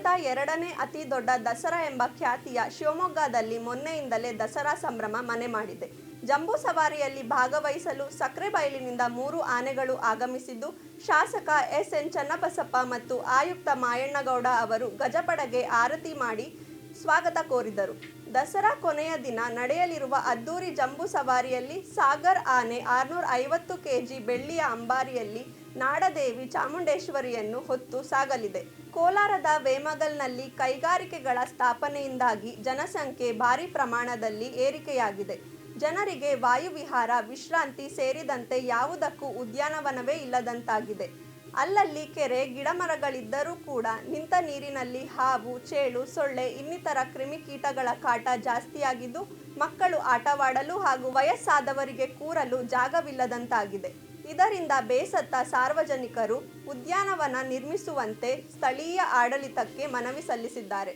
ಎರಡನೇ ಅತಿ ದೊಡ್ಡ ದಸರಾ ಎಂಬ ಖ್ಯಾತಿಯ ಶಿವಮೊಗ್ಗದಲ್ಲಿ ಮೊನ್ನೆಯಿಂದಲೇ ದಸರಾ ಸಂಭ್ರಮ ಮನೆ ಮಾಡಿದೆ. ಜಂಬೂ ಸವಾರಿಯಲ್ಲಿ ಭಾಗವಹಿಸಲು ಸಕ್ರೆಬೈಲಿನಿಂದ ಮೂರು ಆನೆಗಳು ಆಗಮಿಸಿದ್ದು, ಶಾಸಕ ಎಸ್ ಎನ್ ಚನ್ನಬಸಪ್ಪ ಮತ್ತು ಆಯುಕ್ತ ಮಾಯಣ್ಣಗೌಡ ಅವರು ಗಜಪಡೆಗೆ ಆರತಿ ಮಾಡಿ ಸ್ವಾಗತ ಕೋರಿದರು. ದಸರಾ ಕೊನೆಯ ದಿನ ನಡೆಯಲಿರುವ ಅದ್ದೂರಿ ಜಂಬೂ ಸವಾರಿಯಲ್ಲಿ ಸಾಗರ್ ಆನೆ ಆರುನೂರ ಐವತ್ತು ಕೆಜಿ ಬೆಳ್ಳಿಯ ಅಂಬಾರಿಯಲ್ಲಿ ನಾಡದೇವಿ ಚಾಮುಂಡೇಶ್ವರಿಯನ್ನು ಹೊತ್ತು ಸಾಗಲಿದೆ. ಕೋಲಾರದ ವೇಮಗಲ್ನಲ್ಲಿ ಕೈಗಾರಿಕೆಗಳ ಸ್ಥಾಪನೆಯಿಂದಾಗಿ ಜನಸಂಖ್ಯೆ ಭಾರಿ ಪ್ರಮಾಣದಲ್ಲಿ ಏರಿಕೆಯಾಗಿದೆ. ಜನರಿಗೆ ವಾಯುವಿಹಾರ, ವಿಶ್ರಾಂತಿ ಸೇರಿದಂತೆ ಯಾವುದಕ್ಕೂ ಉದ್ಯಾನವನವೇ ಇಲ್ಲದಂತಾಗಿದೆ. ಅಲ್ಲಲ್ಲಿ ಕೆರೆ, ಗಿಡಮರಗಳಿದ್ದರೂ ಕೂಡ ನಿಂತ ನೀರಿನಲ್ಲಿ ಹಾವು, ಚೇಳು, ಸೊಳ್ಳೆ, ಇನ್ನಿತರ ಕ್ರಿಮಿಕೀಟಗಳ ಕಾಟ ಜಾಸ್ತಿಯಾಗಿದ್ದು ಮಕ್ಕಳು ಆಟವಾಡಲು ಹಾಗೂ ವಯಸ್ಸಾದವರಿಗೆ ಕೂರಲು ಜಾಗವಿಲ್ಲದಂತಾಗಿದೆ. ಇದರಿಂದ ಬೇಸತ್ತ ಸಾರ್ವಜನಿಕರು ಉದ್ಯಾನವನ ನಿರ್ಮಿಸುವಂತೆ ಸ್ಥಳೀಯ ಆಡಳಿತಕ್ಕೆ ಮನವಿ ಸಲ್ಲಿಸಿದ್ದಾರೆ.